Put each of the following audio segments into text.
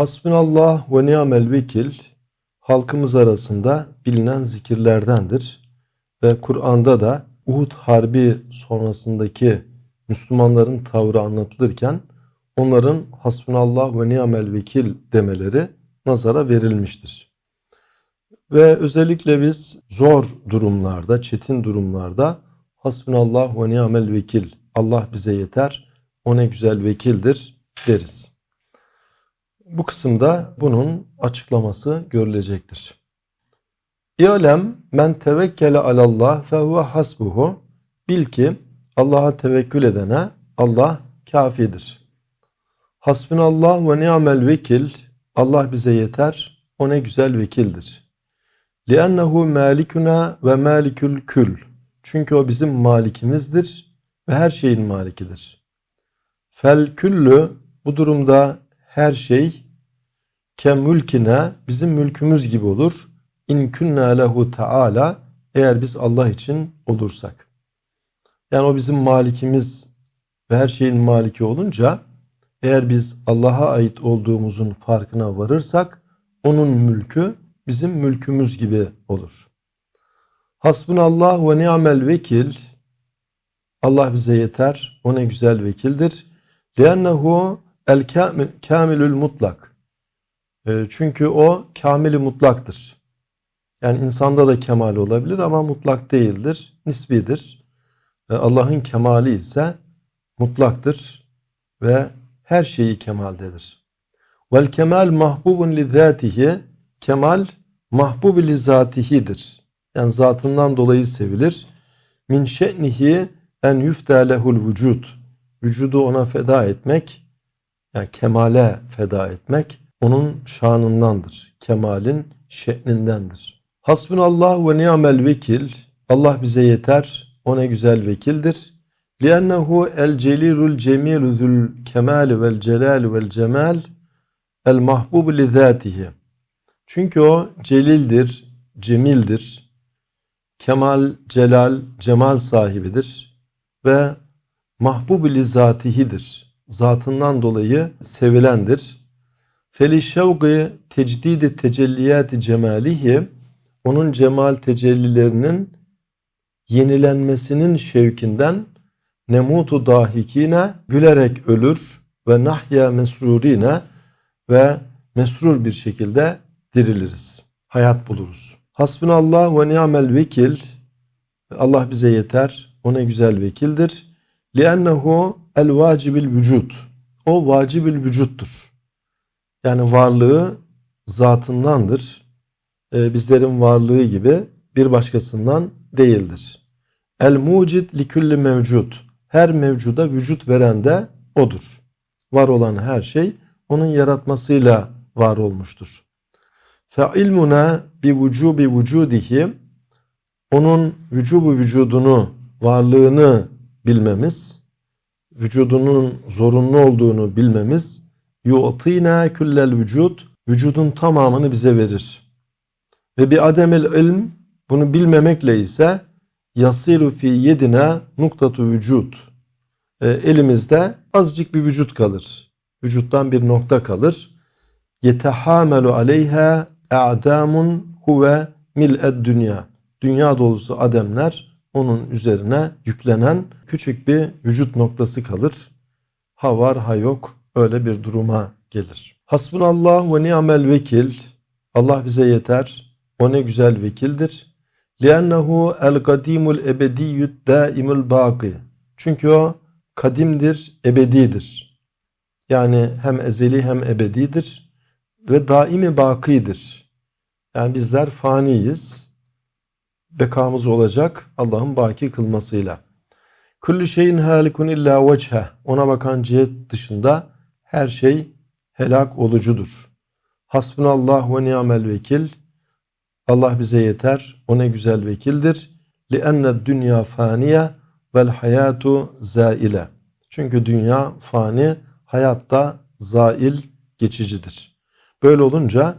Hasbunallah ve ni'mel vekil halkımız arasında bilinen zikirlerdendir. Ve Kur'an'da da Uhud Harbi sonrasındaki Müslümanların tavrı anlatılırken onların hasbunallah ve ni'mel vekil demeleri nazara verilmiştir. Ve özellikle biz zor durumlarda, çetin durumlarda hasbunallah ve ni'mel vekil Allah bize yeter, o ne güzel vekildir deriz. Bu kısımda bunun açıklaması görülecektir. İ'lem men tevekkele alallah fe huve hasbuhu. Bil ki Allah'a tevekkül edene Allah kafidir. Hasbunallah ve ni'mel vekil. Allah bize yeter. O ne güzel vekildir. Liennehu malikuna ve malikül kül. Çünkü o bizim malikimizdir ve her şeyin malikidir. Fel bu durumda her şey ke mülkine bizim mülkümüz gibi olur. İn künne lehu taala eğer biz Allah için olursak. Yani o bizim malikimiz ve her şeyin maliki olunca eğer biz Allah'a ait olduğumuzun farkına varırsak onun mülkü bizim mülkümüz gibi olur. Hasbunallah ve ni'mel vekil Allah bize yeter. O ne güzel vekildir. Liennehu el kamilül mutlak. E, çünkü o kamili mutlaktır. Yani insanda da kemal olabilir ama mutlak değildir, nisbidir. E, Allah'ın kemali ise mutlaktır ve her şeyi kemaldedir. Vel kemal mahbubun li zatihi kemal mahbub li zatihidir. Yani zatından dolayı sevilir. Min şe'nihi en yufta lehul vücud. Vücudu ona feda etmek, yani kemale feda etmek onun şanındandır. Kemalin şeklindendir. Hasbunallah ve ni'mel vekil. Allah bize yeter. O ne güzel vekildir. Kemali vel celal vel cemal el mahbub li zatihi. Çünkü o celildir, cemildir. Kemal, celal, cemal sahibidir ve mahbub li zatihidir. Zatından dolayı sevilendir. Feli şevgi tecdidi tecelliyati cemalihi onun cemal tecellilerinin yenilenmesinin şevkinden nemutu dahikine gülerek ölür ve nahya mesrurine ve mesrur bir şekilde diriliriz. Hayat buluruz. Hasbunallah ve ni'mel vekil. Allah bize yeter. O ne güzel vekildir. Liennehu el vacibil vücut. O vacibil vücuttur. Yani varlığı zatındandır. Ee, bizlerin varlığı gibi bir başkasından değildir. El mucid li kulli mevcut. Her mevcuda vücut veren de odur. Var olan her şey onun yaratmasıyla var olmuştur. Fe ilmuna bi vücubi vücudihi onun vücubu vücudunu, varlığını bilmemiz, vücudunun zorunlu olduğunu bilmemiz yu'tina küllel vücut vücudun tamamını bize verir. Ve bir ademel ilm bunu bilmemekle ise yasiru fi yedine nuktatu vücut. E, elimizde azıcık bir vücut kalır. Vücuttan bir nokta kalır. Yetehamelu aleyha a'damun huve mil'ed dünya. Dünya dolusu ademler onun üzerine yüklenen küçük bir vücut noktası kalır. Ha var ha yok öyle bir duruma gelir. Hasbunallah ve ni'mel vekil. Allah bize yeter. O ne güzel vekildir. El kadimul ebediyyüd daimul baki. Çünkü o kadimdir, ebedidir. Yani hem ezeli hem ebedidir ve daimi bakidir. Yani bizler faniyiz. Bekamız olacak Allah'ın baki kılmasıyla. Kullu şeyin halikun illa vechhe. Ona bakan cihet dışında her şey helak olucudur. Hasbunallah ve ni'mel vekil. Allah bize yeter. O ne güzel vekildir. Lienne dünya faniye vel hayatu zaile. Çünkü dünya fani, hayatta zail geçicidir. Böyle olunca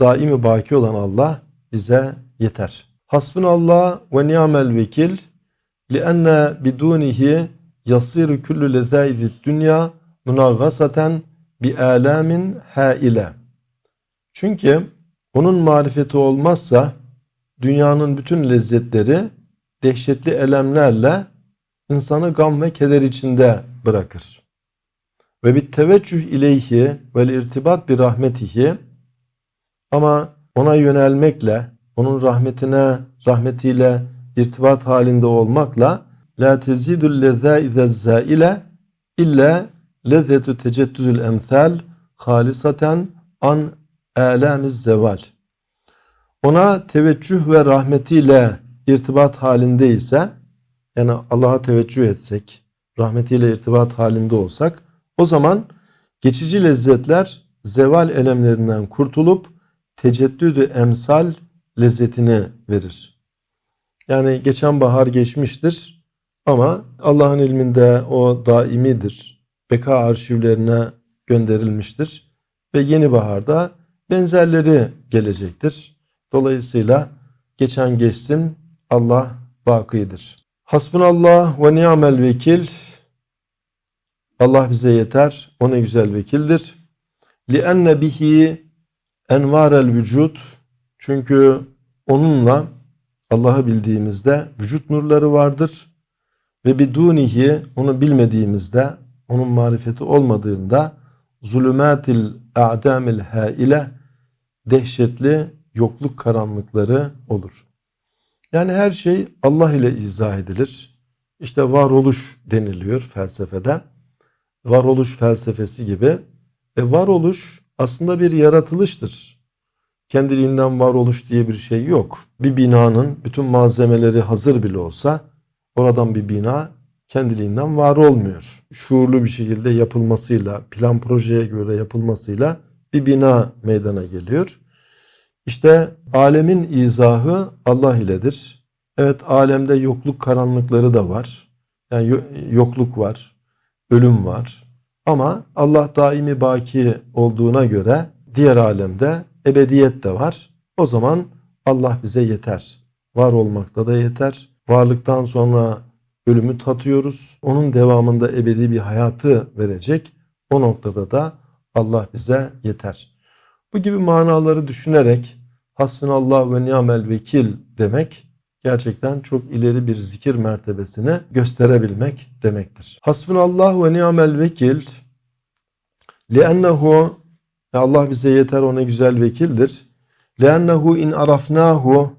daimi baki olan Allah bize yeter. Hasbunallah ve ni'mel vekil. Lienne bidunihi yasiru kullu lezaidi dünya münaggasaten bi alamin haile. Çünkü onun marifeti olmazsa dünyanın bütün lezzetleri dehşetli elemlerle insanı gam ve keder içinde bırakır. Ve bir teveccüh ileyhi ve irtibat bir rahmetihi ama ona yönelmekle, onun rahmetine, rahmetiyle irtibat halinde olmakla la tezidul lezzâize zâile illa lezzetü teceddüdül emsal halisaten an âlâmiz zeval. Ona teveccüh ve rahmetiyle irtibat halindeyse yani Allah'a teveccüh etsek, rahmetiyle irtibat halinde olsak o zaman geçici lezzetler zeval elemlerinden kurtulup teceddüdü emsal lezzetini verir. Yani geçen bahar geçmiştir ama Allah'ın ilminde o daimidir. Beka arşivlerine gönderilmiştir ve yeni baharda benzerleri gelecektir. Dolayısıyla geçen geçsin Allah bakidir. Hasbunallah ve ni'mel vekil. Allah bize yeter. O ne güzel vekildir. Li'enne bihi envarel vücut. Çünkü onunla Allah'ı bildiğimizde vücut nurları vardır. Ve bidunihi onu bilmediğimizde onun marifeti olmadığında zulümatil a'damil haile dehşetli yokluk karanlıkları olur. Yani her şey Allah ile izah edilir. İşte varoluş deniliyor felsefede. Varoluş felsefesi gibi. E varoluş aslında bir yaratılıştır. Kendiliğinden varoluş diye bir şey yok. Bir binanın bütün malzemeleri hazır bile olsa oradan bir bina kendiliğinden var olmuyor. Şuurlu bir şekilde yapılmasıyla, plan projeye göre yapılmasıyla bir bina meydana geliyor. İşte alemin izahı Allah iledir. Evet alemde yokluk karanlıkları da var. Yani yokluk var, ölüm var. Ama Allah daimi baki olduğuna göre diğer alemde ebediyet de var. O zaman Allah bize yeter. Var olmakta da yeter. Varlıktan sonra ölümü tatıyoruz. Onun devamında ebedi bir hayatı verecek. O noktada da Allah bize yeter. Bu gibi manaları düşünerek hasbunallah ve ni'mel vekil demek gerçekten çok ileri bir zikir mertebesini gösterebilmek demektir. Hasbunallah ve ni'mel vekil li'ennehu Allah bize yeter ona güzel vekildir. Li'ennehu in arafnahu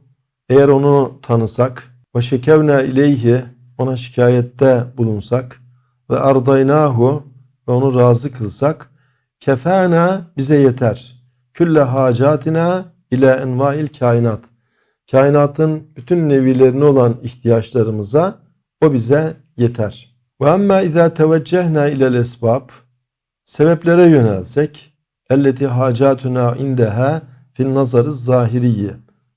eğer onu tanısak ve şekevna ileyhi ona şikayette bulunsak ve ardaynahu ve onu razı kılsak kefana bize yeter. Külle hacatina ila envail kainat. Kainatın bütün nevilerine olan ihtiyaçlarımıza o bize yeter. Ve amma izâ teveccehna ilel esbab sebeplere yönelsek elleti hacatuna indeha fil nazarı zahiriye.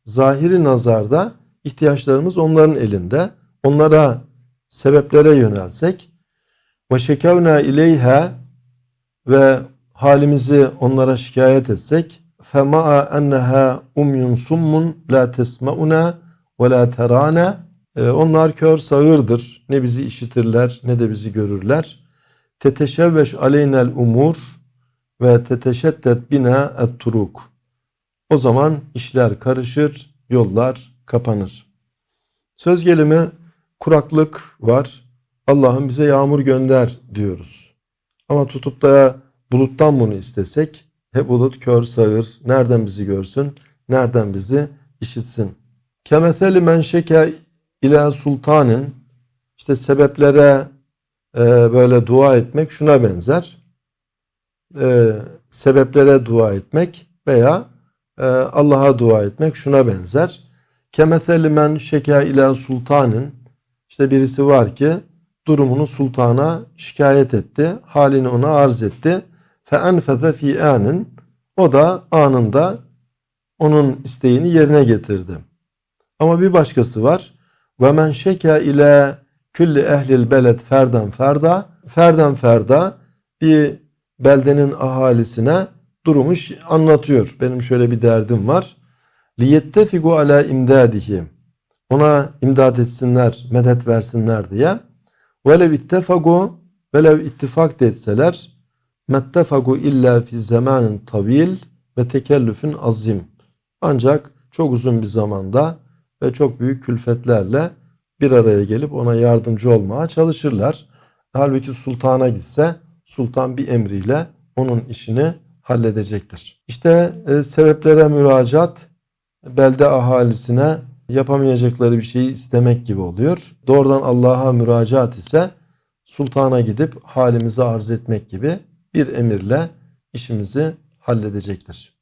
Zahiri nazarda ihtiyaçlarımız onların elinde. Onlara sebeplere yönelsek ve şekavna ileyha ve halimizi onlara şikayet etsek fema enneha umyun summun la tesmauna ve la terana onlar kör sağırdır. Ne bizi işitirler ne de bizi görürler. Teteşevveş aleynel umur ve teteşeddet bina et turuk. O zaman işler karışır, yollar kapanır. Söz gelimi kuraklık var. Allah'ım bize yağmur gönder diyoruz. Ama tutup da buluttan bunu istesek he bulut kör sağır nereden bizi görsün nereden bizi işitsin. Kemetheli men şeke ila sultanın işte sebeplere e, böyle dua etmek şuna benzer. E, sebeplere dua etmek veya e, Allah'a dua etmek şuna benzer. Kemetheli men şeke ila sultanın işte birisi var ki durumunu sultana şikayet etti. Halini ona arz etti fe enfeze fi anin o da anında onun isteğini yerine getirdi. Ama bir başkası var. Ve men şeke ile külli ehlil beled ferden ferda ferden ferda bir beldenin ahalisine durumu anlatıyor. Benim şöyle bir derdim var. Liyettefigu ala imdadihi. Ona imdad etsinler, medet versinler diye. Velev ittefagu velev ittifak etseler mettefagu illa fi zamanin tavil ve tekellüfün azim. Ancak çok uzun bir zamanda ve çok büyük külfetlerle bir araya gelip ona yardımcı olmaya çalışırlar. Halbuki sultana gitse sultan bir emriyle onun işini halledecektir. İşte e, sebeplere müracaat belde ahalisine yapamayacakları bir şeyi istemek gibi oluyor. Doğrudan Allah'a müracaat ise sultana gidip halimizi arz etmek gibi bir emirle işimizi halledecektir.